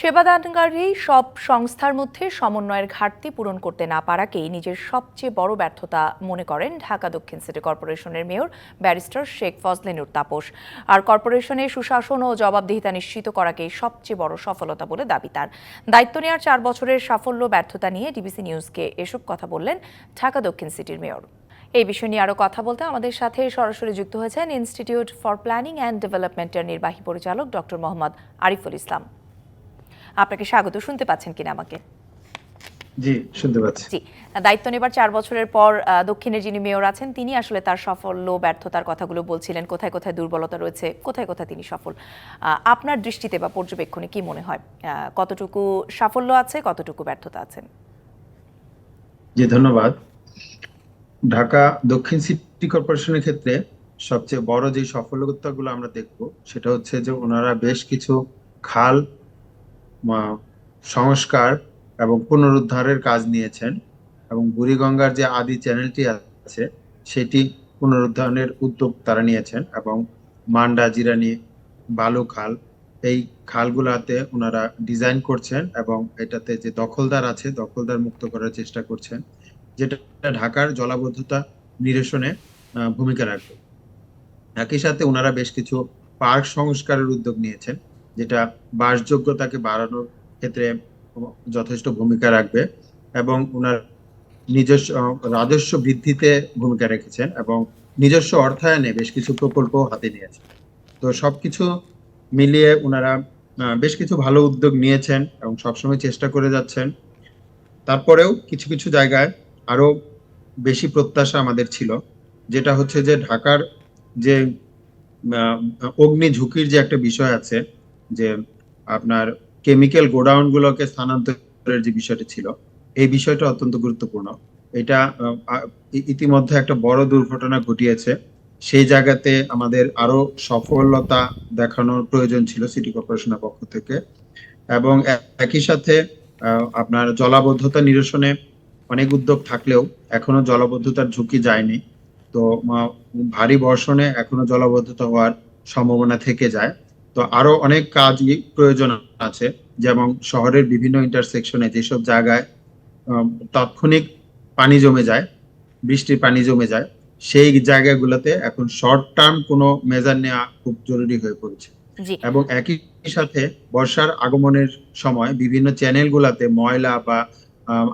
সেবাদানকারী সব সংস্থার মধ্যে সমন্বয়ের ঘাটতি পূরণ করতে না পারাকেই নিজের সবচেয়ে বড় ব্যর্থতা মনে করেন ঢাকা দক্ষিণ সিটি কর্পোরেশনের মেয়র ব্যারিস্টার শেখ ফজলিনুর তাপস। আর কর্পোরেশনে সুশাসন ও জবাবদিহিতা নিশ্চিত করাকেই সবচেয়ে বড় সফলতা বলে দাবি তার। দায়িত্ব নেওয়ার চার বছরের সাফল্য ব্যর্থতা নিয়ে ডিবিসি নিউজকে এসব কথা বললেন ঢাকা দক্ষিণ সিটির মেয়র। এই বিষয় নিয়ে আরও কথা বলতে আমাদের সাথে সরাসরি যুক্ত হয়েছেন ইনস্টিটিউট ফর প্ল্যানিং অ্যান্ড ডেভেলপমেন্টের নির্বাহী পরিচালক ডক্টর মোহাম্মদ আরিফুল ইসলাম। আপনাকে স্বাগত শুনতে পাচ্ছেন কিনা আমাকে? জি শুনতে পাচ্ছি। জি দায়িত্ব নেবার চার বছরের পর দক্ষিণের যিনি মেয়র আছেন তিনি আসলে তার সাফল্য ব্যর্থতার কথাগুলো বলছিলেন কোথায় কোথায় দুর্বলতা রয়েছে কোথায় কোথায় তিনি সফল। আপনার দৃষ্টিতে বা পর্যবেক্ষণে কি মনে হয়? কতটুকু সাফল্য আছে কতটুকু ব্যর্থতা আছে? জি ধন্যবাদ। ঢাকা দক্ষিণ সিটি কর্পোরেশনের ক্ষেত্রে সবচেয়ে বড় যে সফলতাগুলো আমরা দেখব সেটা হচ্ছে যে ওনারা বেশ কিছু খাল সংস্কার এবং পুনরুদ্ধারের কাজ নিয়েছেন এবং বুড়িগঙ্গার যে আদি চ্যানেলটি আছে, সেটি পুনরুদ্ধারণের উদ্যোগ তারা নিয়েছেন এবং মান্ডা, জিরানি বালু খাল এই খালগুলাতে ওনারা ডিজাইন করছেন এবং এটাতে যে দখলদার আছে, দখলদার মুক্ত করার চেষ্টা করছেন, যেটা ঢাকার জলাবদ্ধতা নিরসনে ভূমিকা রাখবে। একই সাথে ওনারা বেশ কিছু পার্ক সংস্কারের উদ্যোগ নিয়েছেন। যেটা বাসযোগ্যতাকে বাড়ানোর ক্ষেত্রে যথেষ্ট ভূমিকা রাখবে এবং ওনার নিজস্ব রাজস্ব বৃদ্ধিতে ভূমিকা রেখেছেন এবং নিজস্ব অর্থায়নে বেশ কিছু প্রকল্প হাতে নিয়েছেন। তো সবকিছু মিলিয়ে ওনারা বেশ কিছু ভালো উদ্যোগ নিয়েছেন এবং সবসময় চেষ্টা করে যাচ্ছেন। তারপরেও কিছু কিছু জায়গায় আরও বেশি প্রত্যাশা আমাদের ছিল, যেটা হচ্ছে যে ঢাকার যে অগ্নি ঝুঁকির যে একটা বিষয় আছে যে আপনার কেমিক্যাল গোডাউন গুলোকে স্থানান্তরের যে বিষয়টা ছিল, এই বিষয়টা অত্যন্ত গুরুত্বপূর্ণ। এটা ইতিমধ্যে একটা বড় দুর্ঘটনা ঘটিয়েছে। সেই জায়গাতে আমাদের আরও সফলতা দেখানোর প্রয়োজন ছিল সিটি কর্পোরেশনের পক্ষ থেকে। এবং একই সাথে আপনার জলাবদ্ধতা নিরসনে অনেক উদ্যোগ থাকলেও এখনও জলাবদ্ধতার ঝুঁকি যায়নি। তো ভারী বর্ষণে এখনও জলাবদ্ধতা হওয়ার সম্ভাবনা থেকে যায়। তো আরও অনেক কাজ প্রয়োজন আছে যেমন শহরের বিভিন্ন ইন্টারসেকশনে যেসব জায়গায় তাৎক্ষণিক পানি জমে যায় বৃষ্টির পানি জমে যায় সেই জায়গাগুলোতে এখন শর্ট টার্ম কোনো মেজার নেওয়া খুব জরুরি হয়ে পড়েছে। এবং একই সাথে বর্ষার আগমনের সময় বিভিন্ন চ্যানেলগুলোতে ময়লা বা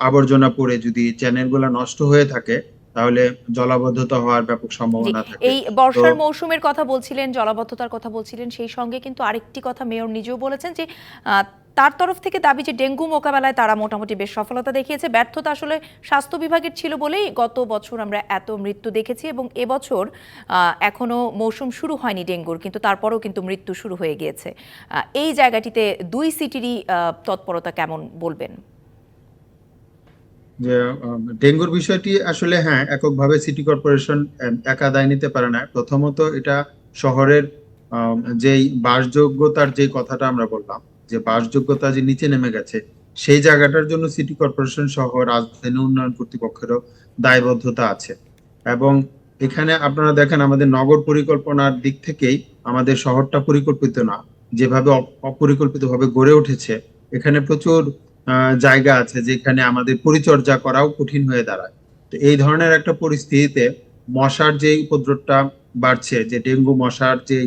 আবর্জনা পড়ে যদি চ্যানেলগুলো নষ্ট হয়ে থাকে তাহলে জলাবদ্ধতা হওয়ার ব্যাপক সম্ভাবনা থাকে। এই বর্ষার মৌসুমের কথা বলছিলেন জলাবদ্ধতার কথা বলছিলেন সেই সঙ্গে কিন্তু আরেকটি কথা মেয়র নিজেও বলেছেন যে তার তরফ থেকে দাবি যে ডেঙ্গু মোকাবেলায় তারা মোটামুটি বেশ সফলতা দেখিয়েছে। ব্যর্থতা আসলে স্বাস্থ্য বিভাগের ছিল বলেই গত বছর আমরা এত মৃত্যু দেখেছি এবং এবছর আহ, এখনও মৌসুম শুরু হয়নি ডেঙ্গুর কিন্তু তারপরেও কিন্তু মৃত্যু শুরু হয়ে গিয়েছে। আহ, এই জায়গাটিতে দুই সিটিরই তৎপরতা কেমন বলবেন? যে ডেঙ্গুর বিষয়টি আসলে হ্যাঁ এককভাবে সিটি কর্পোরেশন একা দায় নিতে পারে না। প্রথমত এটা শহরের যেই বাসযোগ্যতার যে কথাটা আমরা বললাম, যে বাসযোগ্যতা যে নিচে নেমে গেছে, সেই জায়গাটার জন্য সিটি কর্পোরেশন সহ রাজধানী উন্নয়ন কর্তৃপক্ষেরও দায়বদ্ধতা আছে। এবং এখানে আপনারা দেখেন আমাদের নগর পরিকল্পনার দিক থেকেই আমাদের শহরটা পরিকল্পিত না। যেভাবে অপরিকল্পিতভাবে গড়ে উঠেছে, এখানে প্রচুর জায়গা আছে যেখানে আমাদের পরিচর্যা করাও কঠিন হয়ে দাঁড়ায়। তো এই ধরনের একটা পরিস্থিতিতে মশার যে উপদ্রবটা বাড়ছে, যে ডেঙ্গু মশার যে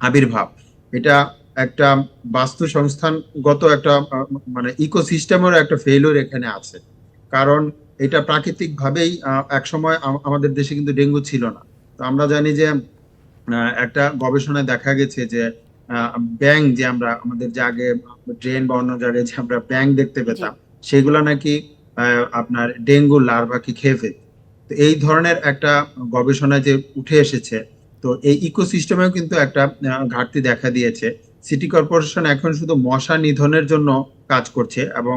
আবির্ভাব, এটা একটা বাস্তু সংস্থানগত একটা মানে ইকোসিস্টেমের একটা ফেলিওর এখানে আছে। কারণ এটা প্রাকৃতিক ভাবেই এক সময় আমাদের দেশে কিন্তু ডেঙ্গু ছিল না। তো আমরা জানি যে একটা গবেষণায় দেখা গেছে যে ব্যাং যে আমরা আমাদের যে আগে ড্রেন বা অন্য জায়গায় যে আমরা ব্যাং দেখতে পেতাম সেগুলো নাকি আপনার ডেঙ্গু লার্ভাকে খেয়ে ফেলত তো এই ধরনের একটা গবেষণা যে উঠে এসেছে তো এই ইকোসিস্টেমেও কিন্তু একটা ঘাটতি দেখা দিয়েছে। সিটি কর্পোরেশন এখন শুধু মশা নিধনের জন্য কাজ করছে এবং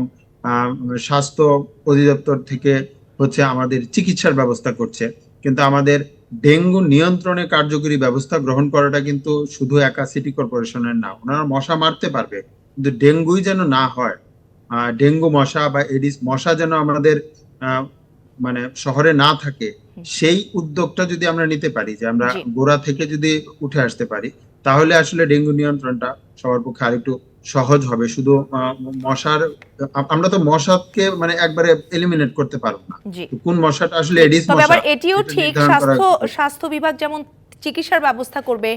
স্বাস্থ্য অধিদপ্তর থেকে হচ্ছে আমাদের চিকিৎসার ব্যবস্থা করছে। কিন্তু আমাদের ডেঙ্গু নিয়ন্ত্রণে কার্যকরী ব্যবস্থা গ্রহণ করাটা কিন্তু শুধু একা সিটি কর্পোরেশনের না ওনারা মশা মারতে পারবে কিন্তু ডেঙ্গুই যেন না হয় আহ, ডেঙ্গু মশা বা এডিস মশা যেন আমাদের মানে শহরে না থাকে সেই উদ্যোগটা যদি আমরা নিতে পারি যে আমরা গোড়া থেকে যদি উঠে আসতে পারি তাহলে আসলে ডেঙ্গু নিয়ন্ত্রণটা সবার পক্ষে আরেকটু সহজ হবে। শুধু মশার আমরা তো মশাকে মানে একবারে এলিমিনেট করতে পারব না। কোন মশাটা আসলে এডিস তবে মশা? আবার এটিও ঠিক স্বাস্থ্য স্বাস্থ্য বিভাগ যেমন চিকিৎসার ব্যবস্থা করবে।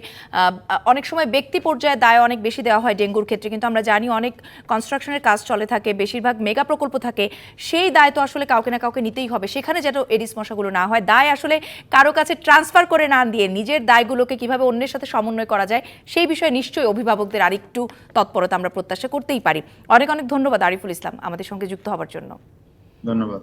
অনেক সময় ব্যক্তি পর্যায়ে দায় অনেক বেশি দেওয়া হয় ডেঙ্গুর ক্ষেত্রে, কিন্তু আমরা জানি অনেক কনস্ট্রাকশনের কাজ চলে থাকে, বেশিরভাগ মেগা প্রকল্প থাকে, সেই দায় তো আসলে কাউকে না কাউকে নিতেই হবে। সেখানে যেন এডিস মশাগুলো না হয়, দায় আসলে কারও কাছে ট্রান্সফার করে না দিয়ে নিজের দায়গুলোকে কীভাবে অন্যের সাথে সমন্বয় করা যায়, সেই বিষয়ে নিশ্চয়ই অভিভাবকদের আরেকটু তৎপরতা আমরা প্রত্যাশা করতেই পারি। অনেক অনেক ধন্যবাদ আরিফুল ইসলাম আমাদের সঙ্গে যুক্ত হওয়ার জন্য। ধন্যবাদ।